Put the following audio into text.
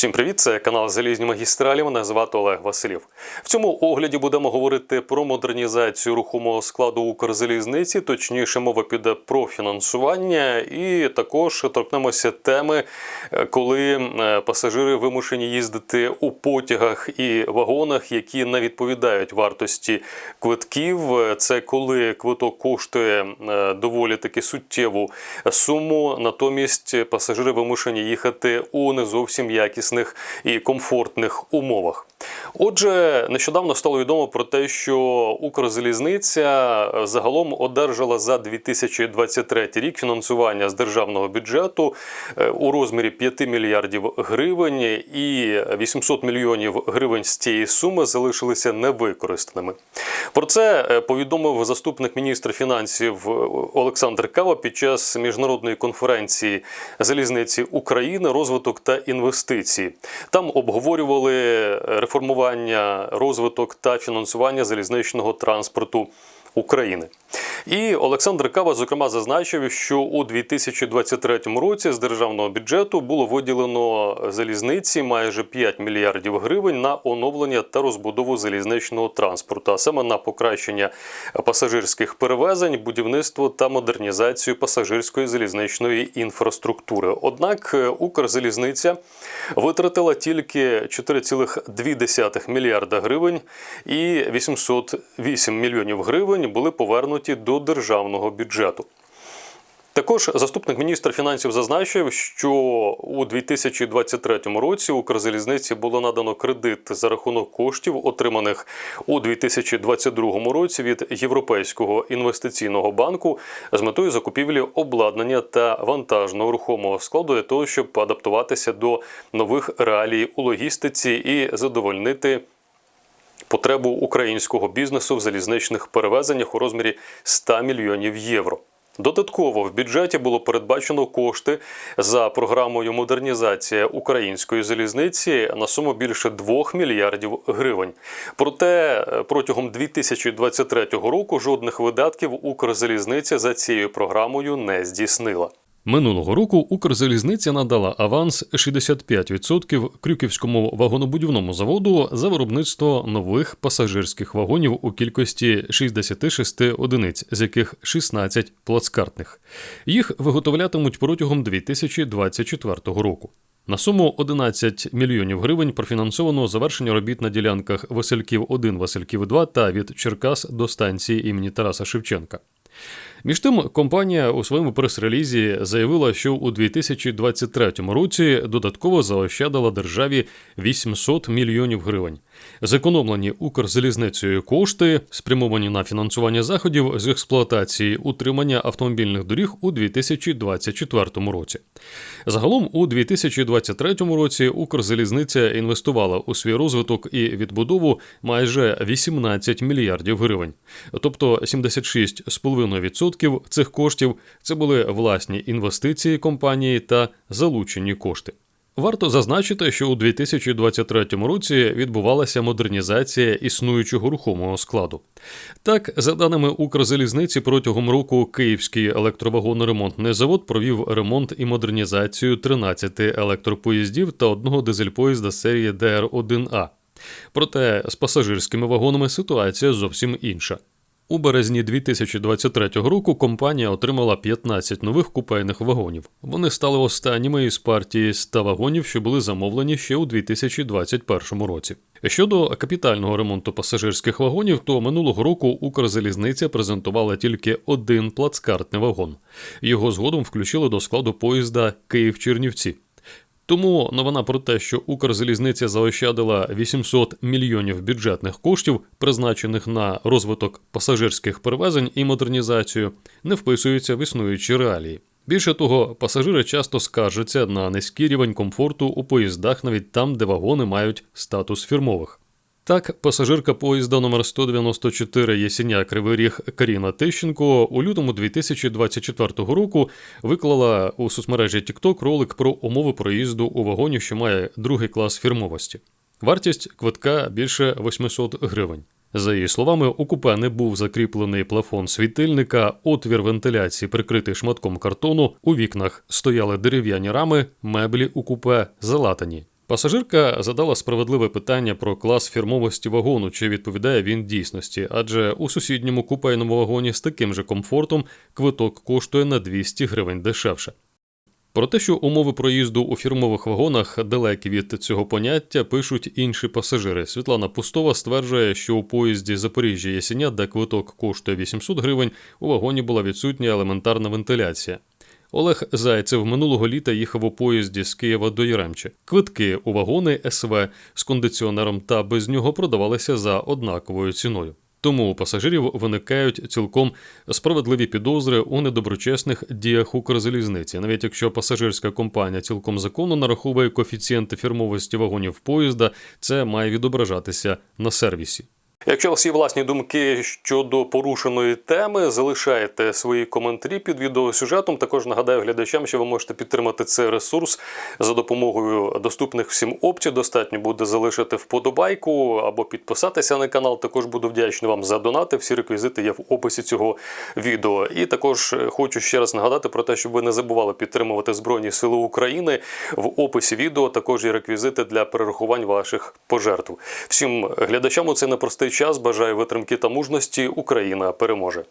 Всім привіт! Це канал Залізні магістралі. Мене звати Олег Василів. В цьому огляді будемо говорити про модернізацію рухомого складу Укрзалізниці. Точніше, мова піде про фінансування, і також торкнемося теми, е, коли е, пасажири вимушені їздити у потягах і вагонах, які не відповідають вартості квитків. Це коли квиток коштує е, доволі таки суттєву суму. Натомість пасажири вимушені їхати у не зовсім якісних і комфортних умовах. Отже, нещодавно стало відомо про те, що Укрзалізниця загалом одержала за 2023 рік фінансування з державного бюджету е, у розмірі 5 мільярдів гривень, і 800 мільйонів гривень з цієї суми залишилися невикористаними. Про це е, повідомив заступник міністра фінансів Олександр Кава під час міжнародної конференції залізниці України, розвиток та інвестиції. Там обговорювали реформування, розвиток та фінансування залізничного транспорту. України і Олександр Кава зокрема зазначив, що у 2023 році з державного бюджету було виділено залізниці майже 5 мільярдів гривень на оновлення та розбудову залізничного транспорту, а саме на покращення пасажирських перевезень, будівництво та модернізацію пасажирської залізничної інфраструктури. Однак Укрзалізниця витратила тільки 4,2 мільярда гривень і 808 мільйонів гривень були повернуті до державного бюджету. Також заступник міністра фінансів зазначив, що у 2023 році Укрзалізниці було надано кредит за рахунок коштів, отриманих у 2022 році від Європейського інвестиційного банку з метою закупівлі обладнання та вантажного рухомого складу для того, щоб адаптуватися до нових реалій у логістиці і задовольнити потребу українського бізнесу в залізничних перевезеннях у розмірі 100 мільйонів євро. Додатково в бюджеті було передбачено кошти за програмою модернізація української залізниці на суму більше 2 мільярдів гривень. Проте протягом 2023 року жодних видатків Укрзалізниця за цією програмою не здійснила. Минулого року Укрзалізниця надала аванс 65% Крюківському вагонобудівному заводу за виробництво нових пасажирських вагонів у кількості 66 одиниць, з яких 16 плацкартних. Їх виготовлятимуть протягом 2024 року. На суму 11 мільйонів гривень профінансовано завершення робіт на ділянках Васильків 1, Васильків 2 та від Черкас до станції імені Тараса Шевченка. Між тим, компанія у своєму прес-релізі заявила, що у 2023 році додатково заощадила державі 800 мільйонів гривень. Зекономлені Укрзалізницею кошти спрямовані на фінансування заходів з експлуатації утримання автомобільних доріг у 2024 році. Загалом у 2023 році Укрзалізниця інвестувала у свій розвиток і відбудову майже 18 мільярдів гривень, тобто 76,5% цих коштів це були власні інвестиції компанії та залучені кошти. Варто зазначити, що у 2023 році відбувалася модернізація існуючого рухомого складу. Так, за даними Укрзалізниці, протягом року Київський електровагоноремонтний завод провів ремонт і модернізацію 13 електропоїздів та одного дизель-поїзда серії ДР-1А. Проте з пасажирськими вагонами ситуація зовсім інша. У березні 2023 року компанія отримала 15 нових купейних вагонів. Вони стали останніми із партії 100 вагонів, що були замовлені ще у 2021 році. Щодо капітального ремонту пасажирських вагонів, то минулого року Укрзалізниця презентувала тільки один плацкартний вагон. Його згодом включили до складу поїзда Київ-Чернівці. Тому новина про те, що Укрзалізниця заощадила 800 мільйонів бюджетних коштів, призначених на розвиток пасажирських перевезень і модернізацію, не вписується в існуючі реалії. Більше того, пасажири часто скаржаться на низький рівень комфорту у поїздах, навіть там, де вагони мають статус фірмових. Так, пасажирка поїзда номер 194 Єсеня Кривий Ріг Каріна Тищенко у лютому 2024 року виклала у соцмережі TikTok ролик про умови проїзду у вагоні, що має другий клас фірмовості. Вартість квитка більше 800 гривень. За її словами, у купе не був закріплений плафон світильника, отвір вентиляції прикритий шматком картону. У вікнах стояли дерев'яні рами, меблі у купе залатані. Пасажирка задала справедливе питання про клас фірмовості вагону, чи відповідає він дійсності, адже у сусідньому купейному вагоні з таким же комфортом квиток коштує на 200 гривень дешевше. Про те, що умови проїзду у фірмових вагонах далекі від цього поняття, пишуть інші пасажири. Світлана Пустова стверджує, що у поїзді Запоріжжя Ясеня, де квиток коштує 800 гривень, у вагоні була відсутня елементарна вентиляція. Олег Зайцев минулого літа їхав у поїзді з Києва до Яремче. Квитки у вагони СВ з кондиціонером та без нього продавалися за однаковою ціною. Тому у пасажирів виникають цілком справедливі підозри у недоброчесних діях Укрзалізниці, навіть якщо пасажирська компанія цілком законно нараховує коефіцієнти фірмовості вагонів поїзда, це має відображатися на сервісі. Якщо у вас є власні думки щодо порушеної теми, залишайте свої коментарі під відеосюжетом. Також нагадаю глядачам, що ви можете підтримати цей ресурс за допомогою доступних всім опцій. Достатньо буде залишити вподобайку або підписатися на канал. Також буду вдячний вам за донати. Всі реквізити є в описі цього відео. І також е, хочу ще раз нагадати про те, щоб ви не забували підтримувати Збройні Сили України. В описі відео також є реквізити для перерахувань ваших пожертв. Всім глядачам у цей непростий час бажаю витримки та мужності. Україна переможе.